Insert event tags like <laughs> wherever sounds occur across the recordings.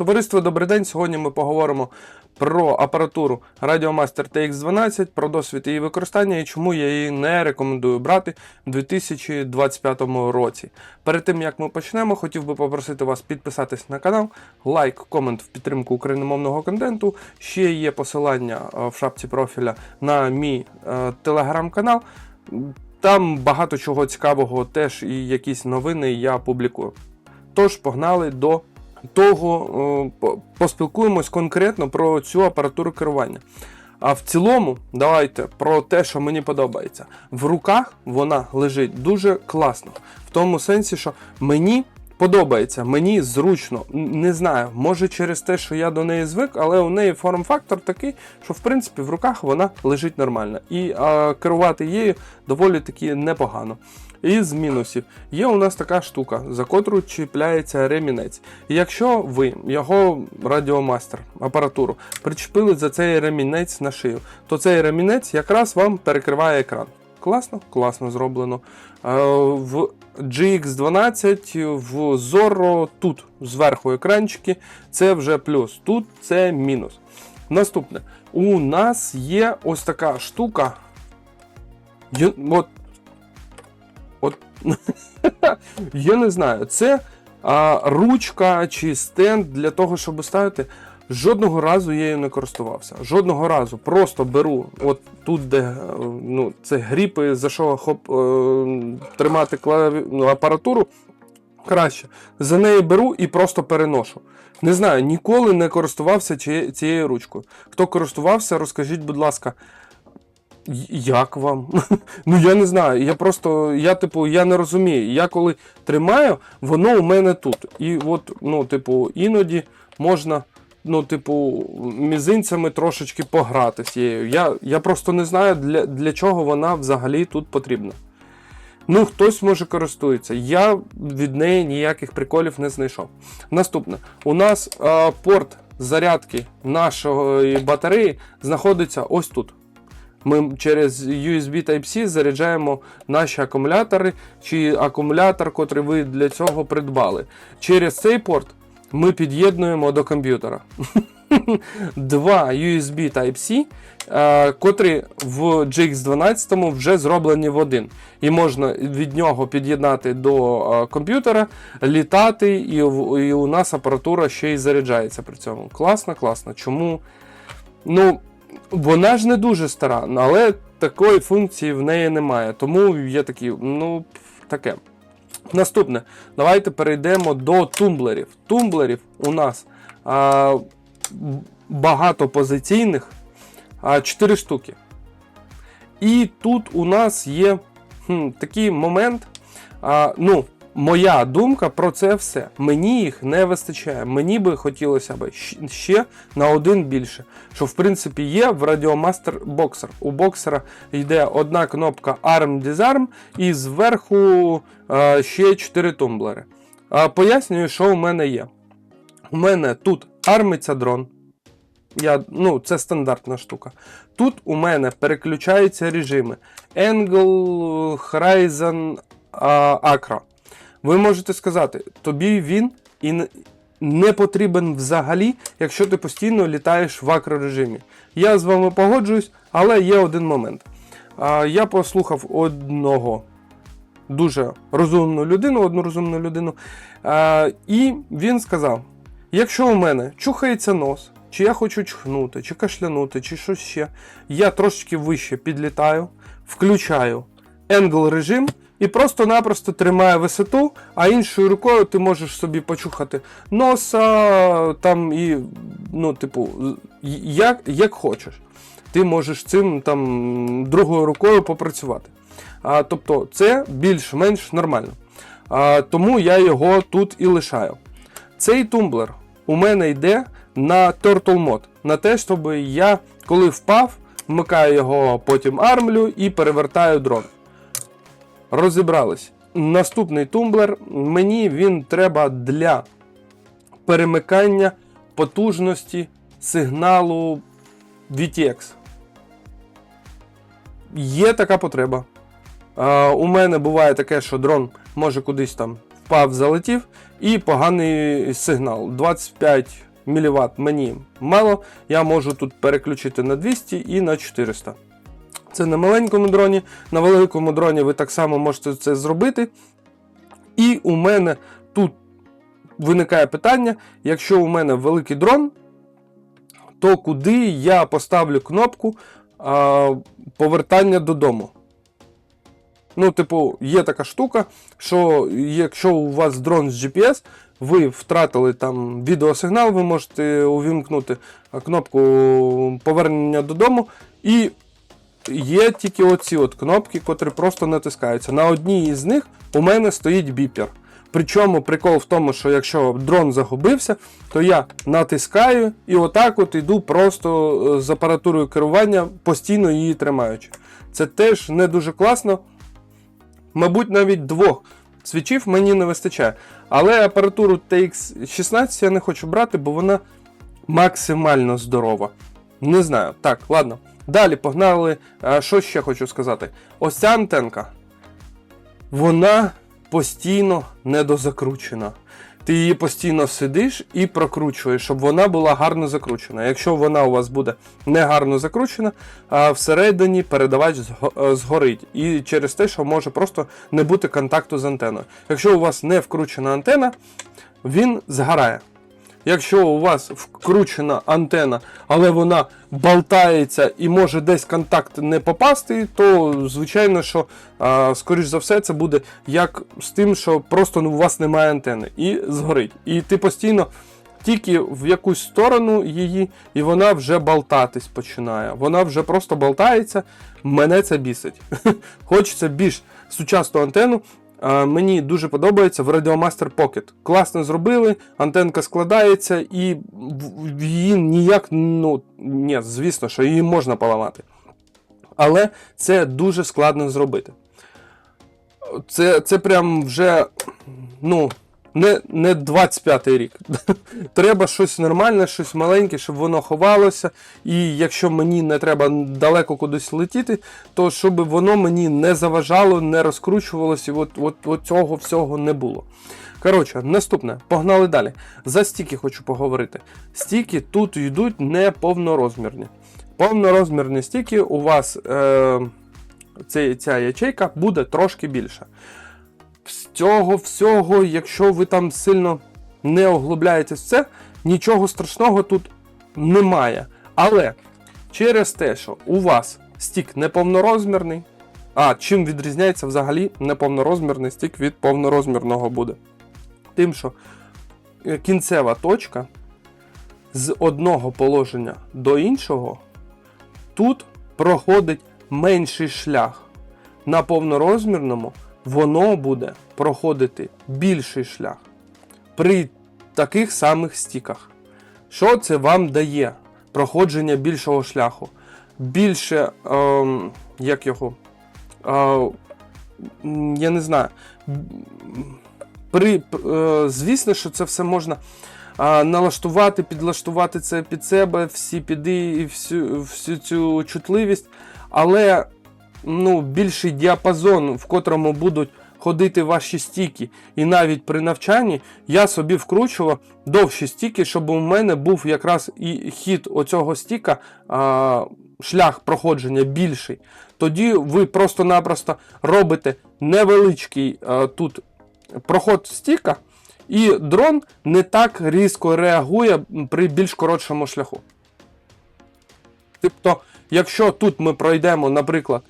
Товариство, добрий день. Сьогодні ми поговоримо про апаратуру Radiomaster TX12, про досвід її використання і чому я її не рекомендую брати в 2025 році. Перед тим як ми почнемо, хотів би попросити вас підписатись на канал, лайк, комент в підтримку україномовного контенту. Ще є посилання е, в шапці профіля на мій е, телеграм-канал. Там багато чого цікавого, теж і якісь новини я публікую. Тож погнали до того, е, поспілкуємось конкретно про цю апаратуру керування. А в цілому, давайте про те, що мені подобається. В руках вона лежить дуже класно. В тому сенсі, що мені подобається, мені зручно. Не знаю, може через те, що я до неї звик, але у неї форм-фактор такий, що в принципі в руках вона лежить нормально. І а, керувати її доволі таки непогано. Із мінусів є у нас така штука, за котру чіпляється ремінець. І якщо ви його радіомастер, апаратуру, причепили за цей ремінець на шию, то цей ремінець якраз вам перекриває екран. Класно? Класно зроблено. Е, В GX12, в Zorro тут зверху екранчики, це вже плюс. Тут це мінус. Наступне. У нас є ось така штука. От От <laughs> я не знаю, це а, ручка чи стенд для того, щоб ставити. Жодного разу я її не користувався. Жодного разу. Просто беру, от тут, де е, ну, це гріпи, за що хоп, е, тримати клаві... ну, апаратуру. Краще. За неї беру і просто переношу. Не знаю, ніколи не користувався цією ручкою. Хто користувався, розкажіть, будь ласка, Як вам? <laughs> ну я не знаю. Я просто, я типу, я не розумію. Я коли тримаю, воно у мене тут. І от, ну, типу, іноді можна, ну, типу, мізинцями трошечки пограти з нею. Я, я просто не знаю, для, для чого вона взагалі тут потрібна. Ну, хтось може користується. Я від неї ніяких приколів не знайшов. Наступне, у нас е, порт зарядки нашої батареї знаходиться ось тут. Ми через USB Type-C заряджаємо наші акумулятори чи акумулятор, котрий ви для цього придбали. Через цей порт ми під'єднуємо до комп'ютера. <laughs> Два USB Type-C, е, котрі в GX12 вже зроблені в один. І можна від нього під'єднати до е, комп'ютера, літати, і, і у нас апаратура ще й заряджається при цьому. Класно, класно. Чому? Ну, вона ж не дуже стара, але такої функції в неї немає. Тому я такий, ну, таке. Наступне, давайте перейдемо до тумблерів. Тумблерів у нас а, багатопозиційних а, 4 штуки. І тут у нас є хм, такий момент. А, ну, моя думка про це все. Мені їх не вистачає. Мені би хотілося б ще на один більше. Що в принципі є в Radiomaster Boxer. У боксера йде одна кнопка Arm Disarm і зверху е, ще 4 тумблери. А, пояснюю, що у мене є. У мене тут армиться дрон. Я, ну, це стандартна штука. Тут у мене переключаються режими Angle, Horizon, а, Acro. Ви можете сказати, тобі він і не- потрібен взагалі, якщо ти постійно літаєш в акрорежимі. Я з вами погоджуюсь, але є один момент. Я послухав одного дуже розумну людину, одну розумну людину, і він сказав: якщо у мене чухається нос, чи я хочу чхнути, чи кашлянути, чи щось ще, я трошечки вище підлітаю, включаю Angle режим і просто-напросто тримаю висоту, а іншою рукою ти можеш собі почухати носа там і, ну, типу, як, як хочеш. Ти можеш цим там другою рукою попрацювати. А, тобто це більш-менш нормально. А, тому я його тут і лишаю. Цей тумблер у мене йде на Turtle Mode, на те, щоб я, коли впав, вмикаю його, потім армлю і перевертаю дрон. Розібрались. Наступний тумблер. Мені він треба для перемикання потужності сигналу VTX. Є така потреба. У мене буває таке, що дрон може кудись там впав, залетів, і поганий сигнал. 25 мВт мені мало, я можу тут переключити на 200 і на 400. Це на маленькому дроні, на великому дроні ви так само можете це зробити. І у мене тут виникає питання: якщо у мене великий дрон, то куди я поставлю кнопку а, повертання додому? Ну, типу, є така штука, що якщо у вас дрон з GPS, ви втратили там відеосигнал, ви можете увімкнути кнопку повернення додому, і є тільки оці от кнопки, котрі просто натискаються. На одній із них у мене стоїть біпер. Причому прикол в тому, що якщо дрон загубився, то я натискаю і отак от іду просто е, з апаратурою керування, постійно її тримаючи. Це теж не дуже класно. Мабуть, навіть двох свічів мені не вистачає. Але апаратуру TX16 я не хочу брати, бо вона максимально здорова. Не знаю. Так, ладно. Далі погнали. Що ще хочу сказати? Ось ця антенка. Вона постійно недозакручена. Ти її постійно сидиш і прокручуєш, щоб вона була гарно закручена. Якщо вона у вас буде не гарно закручена, всередині передавач е, згорить. І через те, що може просто не бути контакту з антеною. Якщо у вас не вкручена антена, він згорає. Якщо у вас вкручена антена, але вона болтається і може десь контакт не попасти, то звичайно, що скоріш за все це буде як з тим, що просто ну, у вас немає антени і згорить. І ти постійно тільки в якусь сторону її, і вона вже болтатись починає. Вона вже просто болтається. Мене це бісить. <laughs> Хочеться більш сучасну антенну. А, Мені дуже подобається в Radiomaster Pocket. Класно зробили, антенка складається і її ніяк, ну, ні, звісно, що її можна поламати. Але це дуже складно зробити. Це, це прям вже, ну, не, не 25-й рік. <laughs> треба щось нормальне, щось маленьке, щоб воно ховалося. І якщо мені не треба далеко кудись летіти, то щоб воно мені не заважало, не розкручувалося, і от, от, от цього всього не було. Коротше, наступне, погнали далі. За стіки хочу поговорити. Стіки тут йдуть не повнорозмірні. Повнорозмірні стіки у вас е, ця, ця ячейка буде трошки більша. Цього всього, якщо ви там сильно не оглубляєтесь в це, нічого страшного тут немає. Але через те, що у вас стік неповнорозмірний, а чим відрізняється взагалі неповнорозмірний стік від повнорозмірного буде? Тим, що е, кінцева точка з одного положення до іншого тут проходить менший шлях. На повнорозмірному воно буде проходити більший шлях при таких самих стіках. Що це вам дає? Проходження більшого шляху. Більше, ем, як його, е, я не знаю. При, е, звісно, що це все можна а, налаштувати, підлаштувати це під себе, всі піди і всю, всю цю чутливість, але ну, більший діапазон, в котрому будуть ходити ваші стіки, і навіть при навчанні я собі вкручував довші стіки, щоб у мене був якраз і хід оцього стіка, а, шлях проходження більший. Тоді ви просто-напросто робите невеличкий а, тут проход стіка, і дрон не так різко реагує при більш коротшому шляху. Тобто, якщо тут ми пройдемо, наприклад,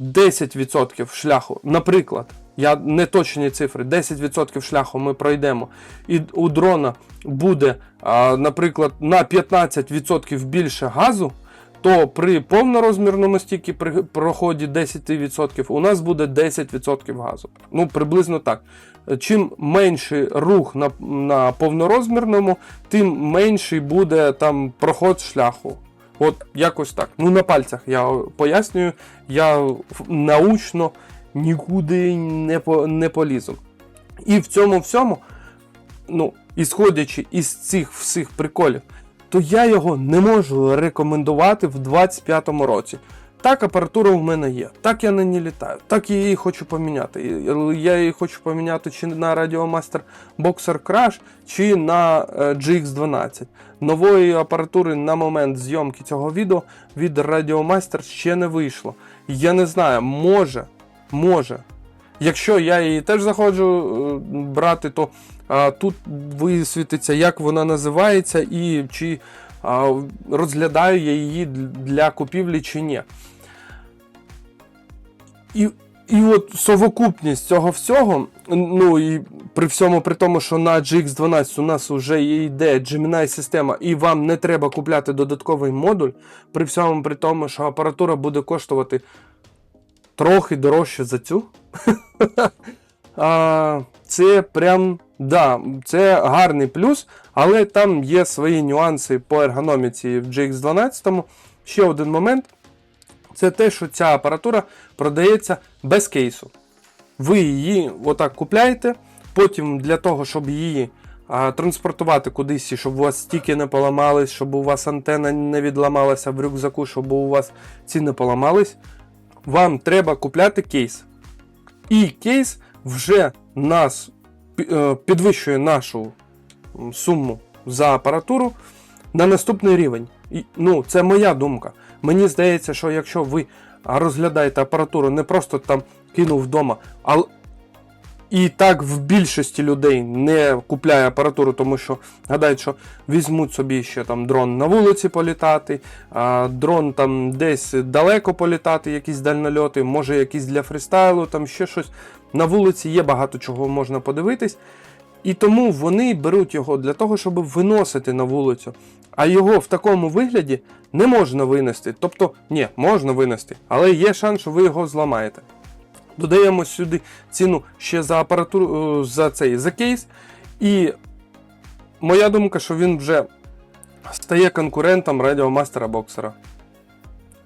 10% шляху, наприклад, я не точні цифри, 10% шляху ми пройдемо, і у дрона буде, наприклад, на 15% більше газу, то при повнорозмірному стікі при проході 10% у нас буде 10% газу. Ну, приблизно так. Чим менший рух на, на повнорозмірному, тим менший буде там проход шляху. От якось так. Ну, на пальцях я пояснюю, я научно нікуди не, по, не полізу. І в цьому всьому, ну, ісходячи із цих всіх приколів, то я його не можу рекомендувати в 25-му році. Так, апаратура у мене є. Так я на ній літаю. Так я її хочу поміняти. Я її хочу поміняти чи на Radiomaster Boxer Crash, чи на е, GX12. Нової апаратури на момент зйомки цього відео від Radiomaster ще не вийшло. Я не знаю, може, може. Якщо я її теж заходжу е, брати, то а, тут висвітиться, як вона називається, і чи розглядаю я її для купівлі чи ні. І, і от совокупність цього всього, ну і при всьому при тому, що на GX12 у нас вже йде Gemini система, і вам не треба купляти додатковий модуль, при всьому при тому, що апаратура буде коштувати трохи дорожче за цю. <laughs> це прям, да, це гарний плюс, але там є свої нюанси по ергономіці в GX12. Ще один момент. Це те, що ця апаратура продається без кейсу. Ви її отак купляєте, потім для того, щоб її а, транспортувати кудись, щоб у вас стіки не поламались, щоб у вас антенна не відламалася в рюкзаку, щоб у вас ці не поламались, вам треба купляти кейс. І кейс вже нас е, підвищує нашу суму за апаратуру на наступний рівень. Ну, це моя думка. Мені здається, що якщо ви розглядаєте апаратуру не просто там кинув вдома, а і так в більшості людей не купляє апаратуру, тому що гадають, що візьмуть собі ще там дрон на вулиці політати, а дрон там десь далеко політати, якісь дальнольоти, може якісь для фрістайлу, там ще щось. На вулиці є багато чого можна подивитись. І тому вони беруть його для того, щоб виносити на вулицю. А його в такому вигляді не можна винести. Тобто, ні, можна винести, але є шанс, що ви його зламаєте. Додаємо сюди ціну ще за апаратуру, е, за цей за кейс. І моя думка, що він вже стає конкурентом радіомастера боксера,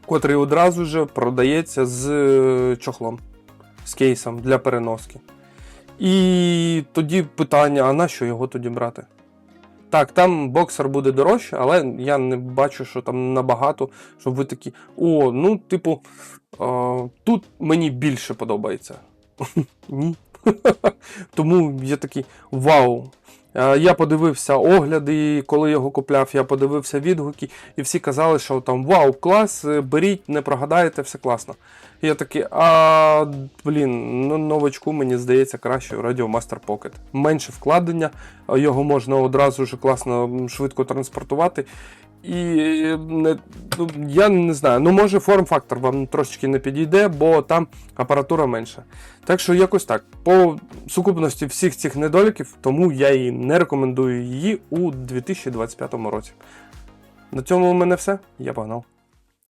котрий одразу ж продається з е, чохлом, з кейсом для переноски. І тоді питання: а на що його тоді брати? Так, там боксер буде дорожче, але я не бачу, що там набагато, щоб ви такі. О, ну, типу, е, тут мені більше подобається. <laughs> Ні. <laughs> Тому я такий вау. Е, Я подивився огляди, коли його купляв, я подивився відгуки, і всі казали, що там вау, клас, е, беріть, не прогадаєте, все класно. І я такий, а блін, ну новачку мені здається краще Radio Master Pocket. Менше вкладення, його можна одразу ж класно швидко транспортувати. І не, ну, я не знаю, ну може форм-фактор вам трошечки не підійде, бо там апаратура менша. Так що якось так. По сукупності всіх цих недоліків, тому я і не рекомендую її у 2025 році. На цьому у мене все. Я погнав.